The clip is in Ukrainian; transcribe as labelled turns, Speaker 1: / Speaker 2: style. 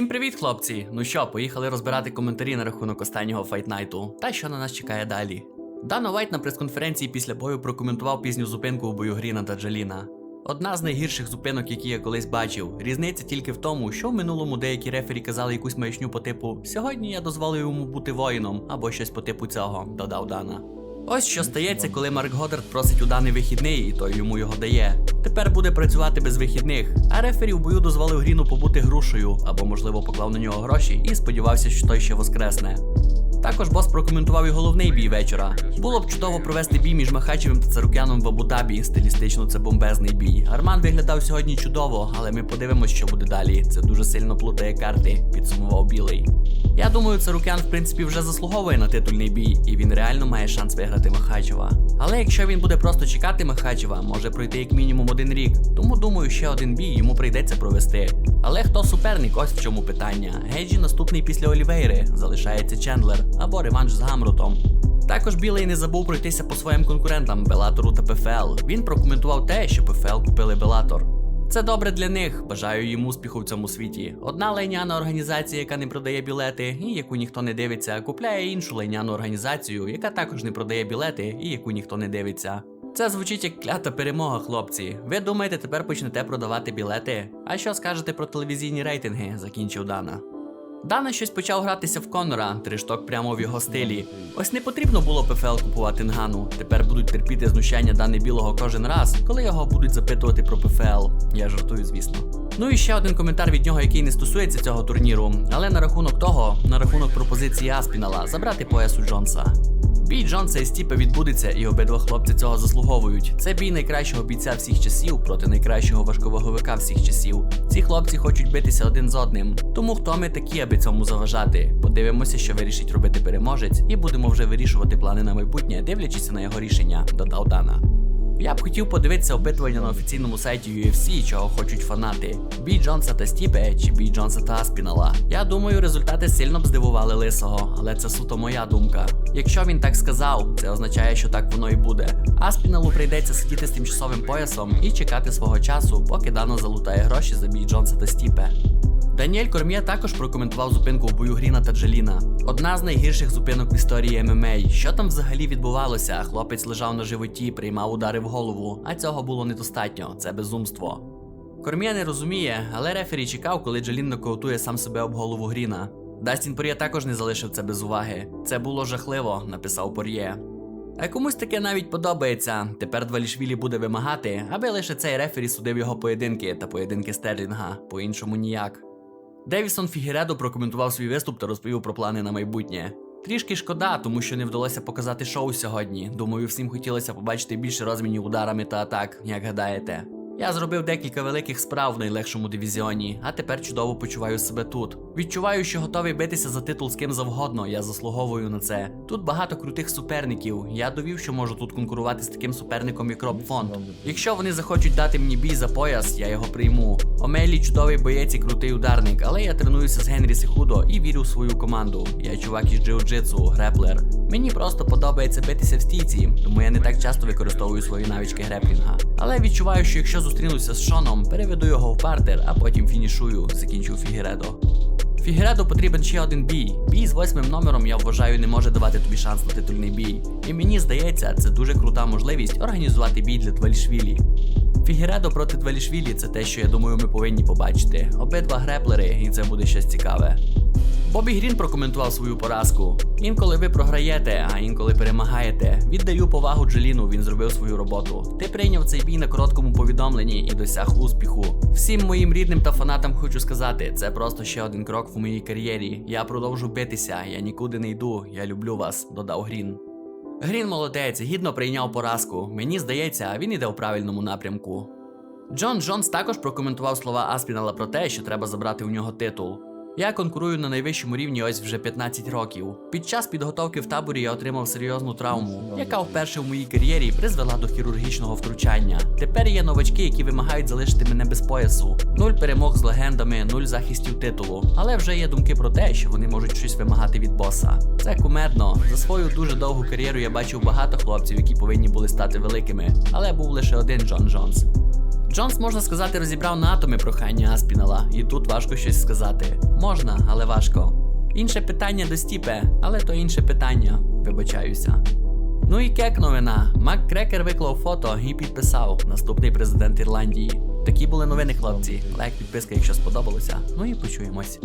Speaker 1: Всім привіт, хлопці! Ну що, поїхали розбирати коментарі на рахунок останнього файтнайту. Та що на нас чекає далі. Дана Вайт на прес-конференції після бою прокоментував пізню зупинку у бою Гріна та Джаліна. Одна з найгірших зупинок, які я колись бачив. Різниця тільки в тому, що в минулому деякі рефері казали якусь маячню по типу Сьогодні я дозволив йому бути воїном або щось по типу цього, додав Дана. Ось що стається, коли Марк Годдард просить у Дани вихідний, і той йому його дає. Тепер буде працювати без вихідних, а рефері в бою дозволив Гріну побути грушею, або, можливо, поклав на нього гроші і сподівався, що той ще воскресне. Також бос прокоментував і головний бій вечора. Було б чудово провести бій між Махачевим та Царукяном в Абу-Дабі. Стилістично це бомбезний бій. Арман виглядав сьогодні чудово, але ми подивимось, що буде далі. Це дуже сильно плутає карти, підсумував білий. Я думаю, Царукян в принципі вже заслуговує на титульний бій, і він реально має шанс виграти Махачева. Але якщо він буде просто чекати Махачева, може пройти як мінімум один рік. Тому думаю, ще один бій йому прийдеться провести. Але хто суперник? Ось в чому питання. Гейджі наступний після Олівейри, залишається Чендлер або реванш з Гамрутом. Також білий не забув пройтися по своїм конкурентам Белатору та ПФЛ. Він прокоментував те, що ПФЛ купили Белатор. Це добре для них. Бажаю їм успіху в цьому світі. Одна лайняна організація, яка не продає білети, і яку ніхто не дивиться, купляє іншу лайняну організацію, яка також не продає білети і яку ніхто не дивиться. Це звучить як клята перемога, хлопці. Ви думаєте, тепер почнете продавати білети? А що скажете про телевізійні рейтинги? закінчив Дана. Дана щось почав гратися в Конора, три шток прямо в його стилі. Ось не потрібно було ПФЛ купувати Нгану. Тепер будуть терпіти знущання Дани білого кожен раз, коли його будуть запитувати про ПФЛ. Я жартую, звісно. Ну і ще один коментар від нього, який не стосується цього турніру, але на рахунок того, на рахунок пропозиції Аспінала забрати пояс у Джонса. Бій Джонса і Стіпа відбудеться, і обидва хлопці цього заслуговують. Це бій найкращого бійця всіх часів проти найкращого важковаговика всіх часів. Ці хлопці хочуть битися один з одним. Тому хто ми такі, аби цьому заважати? Подивимося, що вирішить робити переможець, і будемо вже вирішувати плани на майбутнє, дивлячись на його рішення, додав Дана. Я б хотів подивитися опитування на офіційному сайті UFC, чого хочуть фанати. Бій Джонса та Стіпе чи бій Джонса та Аспінала. Я думаю, результати сильно б здивували лисого, але це суто моя думка. Якщо він так сказав, це означає, що так воно і буде. Аспіналу прийдеться сидіти з тимчасовим поясом і чекати свого часу, поки Дано залутає гроші за бій Джонса та Стіпе. Даніель Корм'є також прокоментував зупинку в бою Гріна та Джеліна. Одна з найгірших зупинок в історії ММА. Що там взагалі відбувалося? Хлопець лежав на животі, приймав удари в голову, а цього було недостатньо. Це безумство. Корм'є не розуміє, але рефері чекав, коли Джелін нокаутує сам себе об голову Гріна. Дастін Пор'є також не залишив це без уваги. Це було жахливо, написав Пор'є. А комусь таке навіть подобається. Тепер Двалішвілі буде вимагати, аби лише цей рефері судив його поєдинки та поєдинки Стерлінга, по-іншому ніяк. Девісон Фігередо прокоментував свій виступ та розповів про плани на майбутнє. Трішки шкода, тому що не вдалося показати шоу сьогодні. Думаю, всім хотілося побачити більше розмінів ударами та атак, як гадаєте. Я зробив декілька великих справ в найлегшому дивізіоні, а тепер чудово почуваю себе тут. Відчуваю, що готовий битися за титул з ким завгодно, я заслуговую на це. Тут багато крутих суперників. Я довів, що можу тут конкурувати з таким суперником, як Роб Фонд. Якщо вони захочуть дати мені бій за пояс, я його прийму. Омелі чудовий боєць і крутий ударник, але я тренуюся з Генрі Сихудо і вірю в свою команду. Я чувак із джиу-джитсу, греплер. Мені просто подобається битися в стійці, тому я не так часто використовую свої навички греплінга. Але відчуваю, що якщо зустрінуся з Шоном, переведу його в партер, а потім фінішую, закінчив Фігередо. Фігередо потрібен ще один бій. Бій з восьмим номером, я вважаю, не може давати тобі шанс на титульний бій. І мені здається, це дуже крута можливість організувати бій для Твалішвілі. Фігередо проти Двалішвілі це те, що я думаю, ми повинні побачити. Обидва греплери, і це буде щось цікаве. Бобі Грін прокоментував свою поразку. Інколи ви програєте, а інколи перемагаєте. Віддаю повагу Джеліну, він зробив свою роботу. Ти прийняв цей бій на короткому повідомленні і досяг успіху. Всім моїм рідним та фанатам хочу сказати, це просто ще один крок в моїй кар'єрі. Я продовжу битися, я нікуди не йду. Я люблю вас, додав Грін. Грін молодець, гідно прийняв поразку. Мені здається, він іде в правильному напрямку. Джон Джонс також прокоментував слова Аспінала про те, що треба забрати у нього титул. Я конкурую на найвищому рівні ось вже 15 років. Під час підготовки в таборі я отримав серйозну травму, яка вперше в моїй кар'єрі призвела до хірургічного втручання. Тепер є новачки, які вимагають залишити мене без поясу. Нуль перемог з легендами, нуль захистів титулу. Але вже є думки про те, що вони можуть щось вимагати від боса. Це кумедно. За свою дуже довгу кар'єру я бачив багато хлопців, які повинні були стати великими, але був лише один Джон Джонс. Джонс, можна сказати, розібрав на атоми прохання Аспінала, і тут важко щось сказати. Можна, але важко. Інше питання до Стіпе, але то інше питання, вибачаюся. Ну і кек новина. Мак Крекер виклав фото і підписав наступний президент Ірландії. Такі були новини, хлопці. Лайк, підписка, якщо сподобалося. Ну і почуємось.